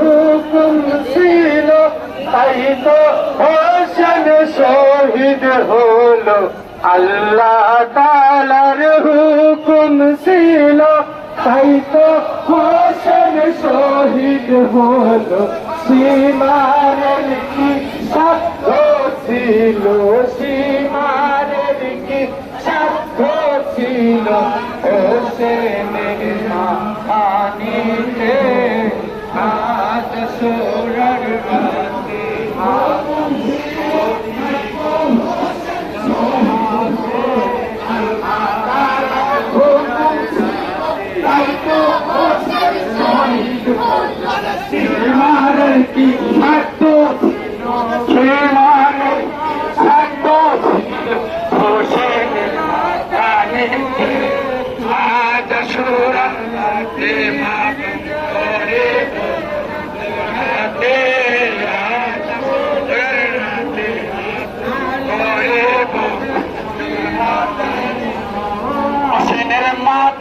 হুকুম ছিল তাই তো হোসেন শহীদ হলো আল্লাহ তাআলার হুকুম ছিল। তাই তো হোসেন শহীদ হলো, সীমারের কি সাধ্য ছিল? সীমারের কি সাধ্য ছিল? হোসেনের মা আনিতে আজ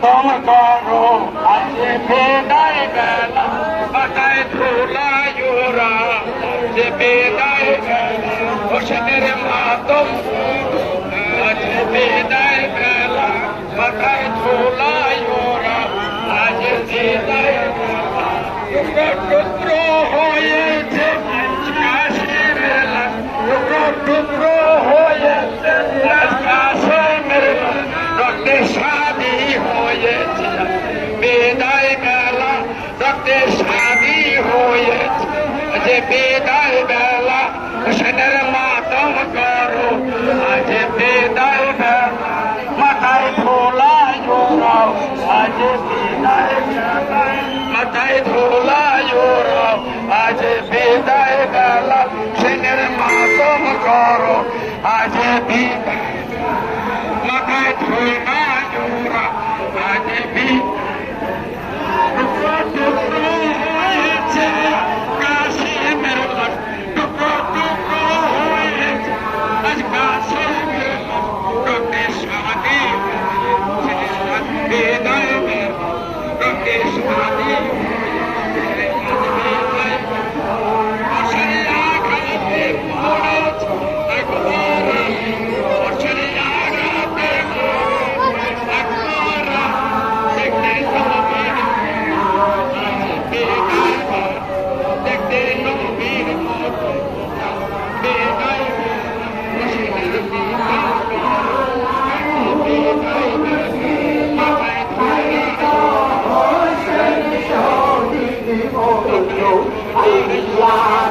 মাতম করো আছে বেদায় বেলা বাতায় ধুলায়ুরা আছে বেদায় বেলা হোসেনের মাতম আছে বেদায় বেলা বাতায় ধুলায়ুরা আজ বেদায় বেলা টুকরো টুকরো হয়েছে কাশের টুকরো টুকরো রক্তে শাদি হয়েছে। যে বেদায় বেলা, হোসেনের মাতম করো। আজ বেদায় বেলা, মাথায় ধোলা জোরাও আজ বেদায় বেলা, মাথায় ধোলা জোরাও আজ বেদায় বেলা, হোসেনের মাতম করো। আজ বেদায় মাথায় ধোলা জোরা রক্তে শাদি আল্লাহ তাআলার হুকুম ছিল তাই তো